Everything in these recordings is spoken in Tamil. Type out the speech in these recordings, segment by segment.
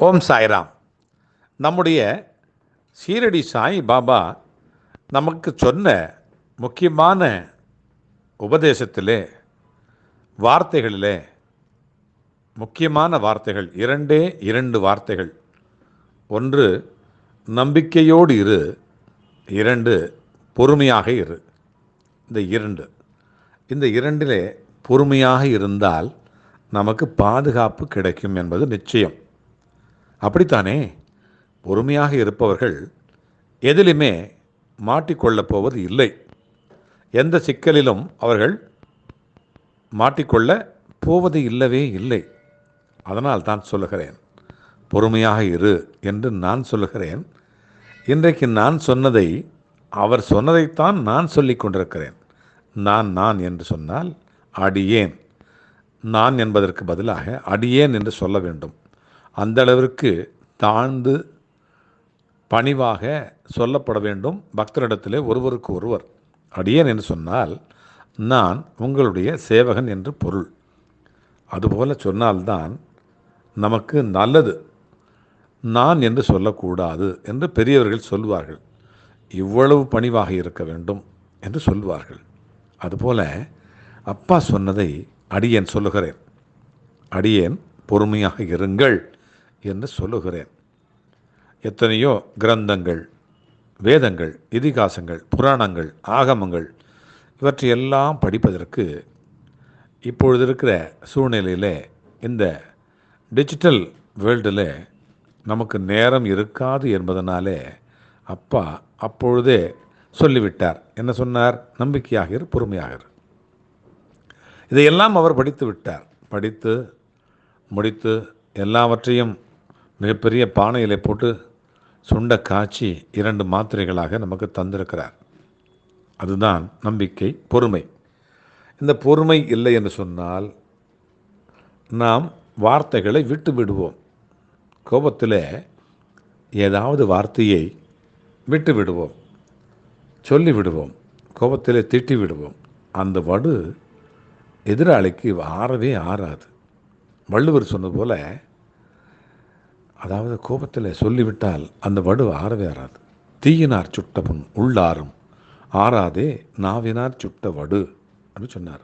ஓம் சாய்ராம். நம்முடைய சீரடி சாய் பாபா நமக்கு சொன்ன முக்கியமான உபதேசத்திலே வார்த்தைகளிலே முக்கியமான வார்த்தைகள் இரண்டே இரண்டு வார்த்தைகள். ஒன்று நம்பிக்கையோடு இரு. இரண்டு பொறுமையாக இரு. இந்த இரண்டு. இந்த இரண்டிலே பொறுமையாக இருந்தால் நமக்கு பாதுகாப்பு கிடைக்கும் என்பது நிச்சயம். அப்படித்தானே? பொறுமையாக இருப்பவர்கள் எதிலுமே மாட்டிக்கொள்ளப் போவது இல்லை. எந்த சிக்கலிலும் அவர்கள் மாட்டிக்கொள்ள போவது இல்லவே இல்லை. அதனால் தான் சொல்லுகிறேன். பொறுமையாக இரு என்று நான் சொல்லுகிறேன். இன்றைக்கு நான் சொன்னதை அவர் சொன்னதைத்தான் நான் சொல்லிக் கொண்டிருக்கிறேன். நான் நான் என்று சொன்னால் அடியேன். நான் என்பதற்கு பதிலாக அடியேன் என்று சொல்ல வேண்டும். அந்த அளவிற்கு தாழ்ந்து பணிவாக சொல்லப்பட வேண்டும். பக்தரிடத்திலே ஒருவருக்கு ஒருவர். அடியேன் என்று சொன்னால் நான் உங்களுடைய சேவகன் என்று பொருள். அதுபோல சொன்னால்தான் நமக்கு நல்லது. நான் என்று சொல்லக்கூடாது என்று பெரியவர்கள் சொல்வார்கள். இவ்வளவு பணிவாக இருக்க வேண்டும் என்று சொல்வார்கள். அதுபோல அப்பா சொன்னதை அடியேன் சொல்லுகிறேன். அடியேன் பொறுமையாக இருங்கள். என்று சொல்லுகிறேன். எத்தனையோ கிரந்தங்கள் வேதங்கள் இதிகாசங்கள் புராணங்கள் ஆகமங்கள் இவற்றையெல்லாம் படிப்பதற்கு இப்பொழுது இருக்கிற சூழ்நிலையில் இந்த டிஜிட்டல் வேர்ல்டில் நமக்கு நேரம் இருக்காது என்பதனாலே அப்பா அப்பொழுதே சொல்லிவிட்டார். என்ன சொன்னார்? நம்பிக்கையாகிற பொறுமையாகிற இதையெல்லாம் அவர் படித்து விட்டார். படித்து முடித்து எல்லாவற்றையும் மிகப்பெரிய பானையில் போட்டு சுண்ட காய்ச்சி இரண்டு மாத்திரைகளாக நமக்கு தந்திருக்கிறார். அதுதான் நம்பிக்கை பொறுமை. இந்த பொறுமை இல்லை என்று சொன்னால் நாம் வார்த்தைகளை விட்டு விடுவோம். கோபத்தில் ஏதாவது வார்த்தையை விட்டு விடுவோம். சொல்லி விடுவோம். கோபத்தில் திட்டி விடுவோம். அந்த வடு எதிராளிக்கு ஆறவே ஆறாது. வள்ளுவர் சொன்னது போல அதாவது கோபத்தில் சொல்லிவிட்டால் அந்த வடு ஆறவே ஆறாது தீயினார் சுட்ட புண் உள்ளாரும் ஆறாதே நாவினார் சுட்ட வடு அப்படின்னு சொன்னார்.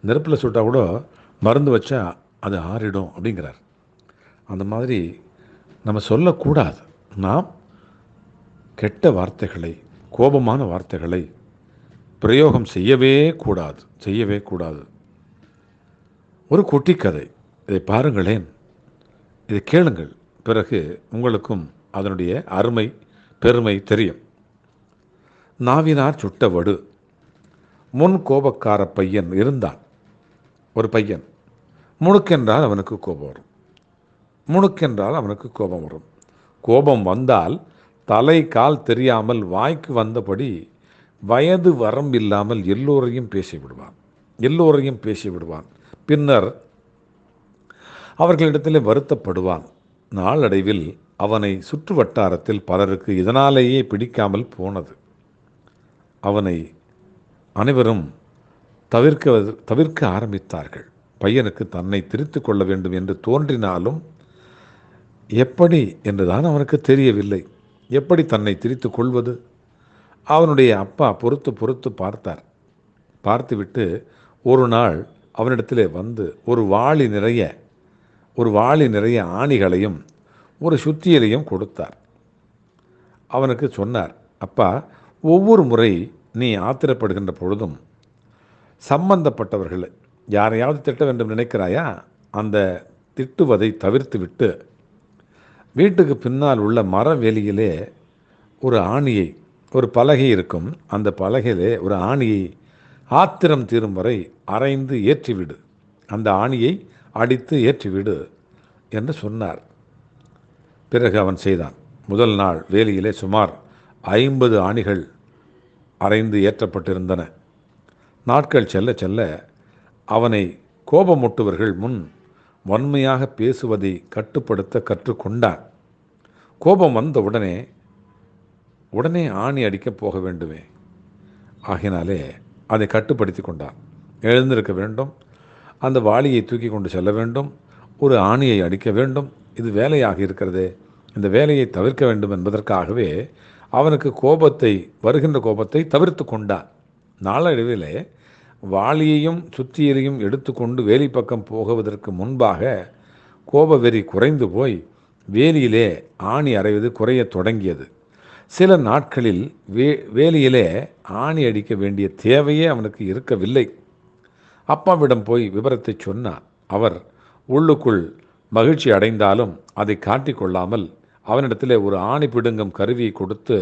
நெருப்பில் சுட்டால் கூட மருந்து வச்சா அது ஆறிடும் அப்படிங்கிறார். அந்த மாதிரி நம்ம சொல்லக்கூடாது. நாம் கெட்ட வார்த்தைகளை கோபமான வார்த்தைகளை பிரயோகம் செய்யவே கூடாது செய்யவே கூடாது. ஒரு குட்டி கதை இதை பாருங்களேன். இதை கேளுங்கள். பிறகு உங்களுக்கும் அதனுடைய அருமை பெருமை தெரியும். நாவினார் சுட்ட வடு முன் கோபக்கார பையன் இருந்தான். ஒரு பையன். முணுக்கென்றால் அவனுக்கு கோபம் வரும். முணுக்கென்றால் அவனுக்கு கோபம் வரும். கோபம் வந்தால் தலை கால் தெரியாமல் வாய்க்கு வந்தபடி வயது வரம்பில்லாமல் எல்லோரையும் பேசி விடுவான் எல்லோரையும் பேசி விடுவான் பின்னர் அவர்களிடத்தில் வருத்தப்படுவான். நாளடைவில் அவனை சுற்று வட்டாரத்தில் பலருக்கு இதனாலேயே பிடிக்காமல் போனது. அவனை அனைவரும் தவிர்க்க தவிர்க்க ஆரம்பித்தார்கள். பையனுக்கு தன்னை திரித்து கொள்ள வேண்டும் என்று தோன்றினாலும் எப்படி என்றுதான் அவனுக்கு தெரியவில்லை. எப்படி தன்னை திரித்து கொள்வது? அவனுடைய அப்பா பொறுத்து பொறுத்து பார்த்தார். பார்த்துவிட்டு ஒரு நாள் அவனிடத்திலே வந்து ஒரு வாளி நிறைய ஒரு வாளி நிறைய ஆணிகளையும் ஒரு சுத்தியலையும் கொடுத்தார். அவனுக்கு சொன்னார் அப்பா ஒவ்வொரு முறை நீ ஆத்திரப்படுகின்ற பொழுதும் சம்பந்தப்பட்டவர்கள் யாரையாவது திட்ட வேண்டும் நினைக்கிறாயா? அந்த திட்டுவதை தவிர்த்து விட்டு வீட்டுக்கு பின்னால் உள்ள மர வேலியிலே ஒரு ஆணியை ஒரு பலகை இருக்கும் அந்த பலகையிலே ஒரு ஆணியை ஆத்திரம் தீரும் வரை அரைந்து ஏற்றிவிடு. அந்த ஆணியை அடித்து ஏற்றிவிடு என்று சொன்னார். பிறகு அவன் செய்தான். முதல் நாள் வேலியிலே சுமார் ஐம்பது ஆணிகள் அரைந்து ஏற்றப்பட்டிருந்தன. நாட்கள் செல்ல செல்ல அவனை கோபமூட்டுவர்கள் முன் வன்மையாக பேசுவதை கட்டுப்படுத்த கற்றுக்கொண்டான். கோபம் வந்த உடனே உடனே ஆணி அடிக்கப் போக வேண்டுமே. ஆகினாலே அதை கட்டுப்படுத்தி கொண்டான். எழுந்திருக்க வேண்டும் அந்த வாளியை தூக்கி கொண்டு செல்ல வேண்டும். ஒரு ஆணியை அடிக்க வேண்டும். இது வேலையாக இருக்கிறது. இந்த வேலையை தவிர்க்க வேண்டும் என்பதற்காகவே அவனுக்கு கோபத்தை வருகின்ற கோபத்தை தவிர்த்து கொண்டான். நாளடைவிலே வாளியையும் சுத்தியலையும் எடுத்துக்கொண்டு வேலி பக்கம் போகுவதற்கு முன்பாக கோப வெறி குறைந்து போய் வேலியிலே ஆணி அறைவது குறையத் தொடங்கியது. சில நாட்களில் வே வேலியிலே ஆணி அடிக்க வேண்டிய தேவையே அவனுக்கு இருக்கவில்லை. அப்பாவிடம் போய் விவரத்தை சொன்னார் அவர் உள்ளுக்குள் மகிழ்ச்சி அடைந்தாலும் அதை காட்டிக்கொள்ளாமல் அவனிடத்திலே ஒரு ஆணி பிடுங்கும் கருவியை கொடுத்து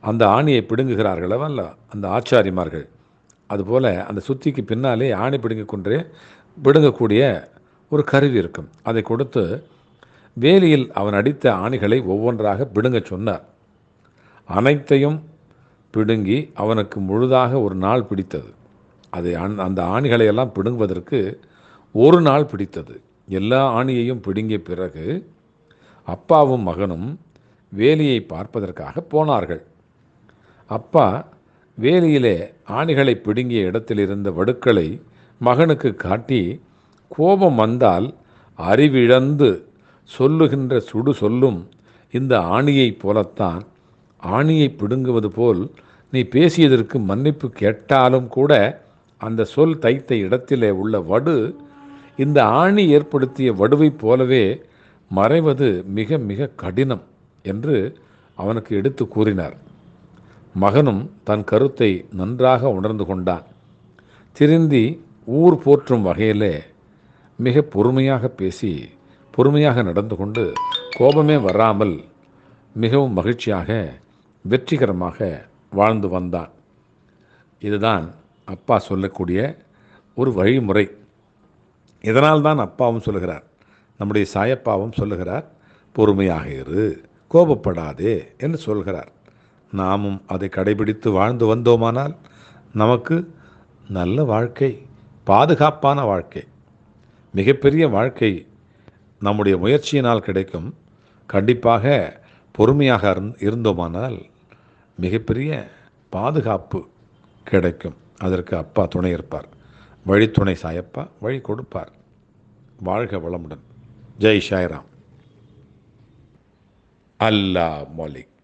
அந்த ஆணியை பிடுங்குகிறார்கள் அல்ல அந்த ஆச்சாரிமார்கள். அதுபோல் அந்த சுத்திக்கு பின்னாலே ஆணி பிடுங்கி கொண்டே பிடுங்கக்கூடிய ஒரு கருவி இருக்கும். அதை கொடுத்து வேலியில் அவன் அடித்த ஆணிகளை ஒவ்வொன்றாக பிடுங்க சொன்னார். அனைத்தையும் பிடுங்கி அவனுக்கு முழுதாக ஒரு நாள் பிடித்தது. அதை அந்- அந்த ஆணிகளை எல்லாம் பிடுங்குவதற்கு ஒரு நாள் பிடித்தது. எல்லா ஆணியையும் பிடுங்கிய பிறகு அப்பாவும் மகனும் வேலியை பார்ப்பதற்காக போனார்கள். அப்பா வேலியிலே ஆணிகளை பிடுங்கிய இடத்தில் இருந்த வடுக்களை மகனுக்கு காட்டி கோபம் வந்தால் அறிவிழந்து சொல்லுகின்ற சுடு சொல்லும் இந்த ஆணியைப் போலத்தான் ஆணியை பிடுங்குவது போல் நீ பேசியதற்கு மன்னிப்பு கேட்டாலும் கூட அந்த சொல் தைத்த இடத்திலே உள்ள வடு இந்த ஆணி ஏற்படுத்திய வடுவைப் போலவே மறைவது மிக மிக கடினம் என்று அவனுக்கு எடுத்து கூறினார். மகனும் தன் கருத்தை நன்றாக உணர்ந்து கொண்டான். திருந்தி ஊர் போற்றும் வகையிலே மிக பொறுமையாக பேசி பொறுமையாக நடந்து கொண்டு கோபமே வராமல் மிகவும் மகிழ்ச்சியாக வெற்றிகரமாக வாழ்ந்து வந்தான். இதுதான் அப்பா சொல்லக்கூடிய ஒரு வழிமுறை. இதனால் தான் அப்பாவும் சொல்லுகிறார். நம்முடைய சாயப்பாவும் சொல்லுகிறார் பொறுமையாக இரு கோபப்படாதே என்று சொல்கிறார். நாமும் அதை கடைபிடித்து வாழ்ந்து வந்தோமானால் நமக்கு நல்ல வாழ்க்கை பாதுகாப்பான வாழ்க்கை மிகப்பெரிய வாழ்க்கை நம்முடைய முயற்சியினால் கிடைக்கும். கண்டிப்பாக பொறுமையாக இருந்- இருந்தோமானால் மிகப்பெரிய பாதுகாப்பு கிடைக்கும். அதற்கு அப்பா துணை இருப்பார். வழித்துணை சாயப்பா வழி கொடுப்பார். வாழ்க வளமுடன். ஜெய் ஷாய்ராம் அல்லாஹ் மொலிக்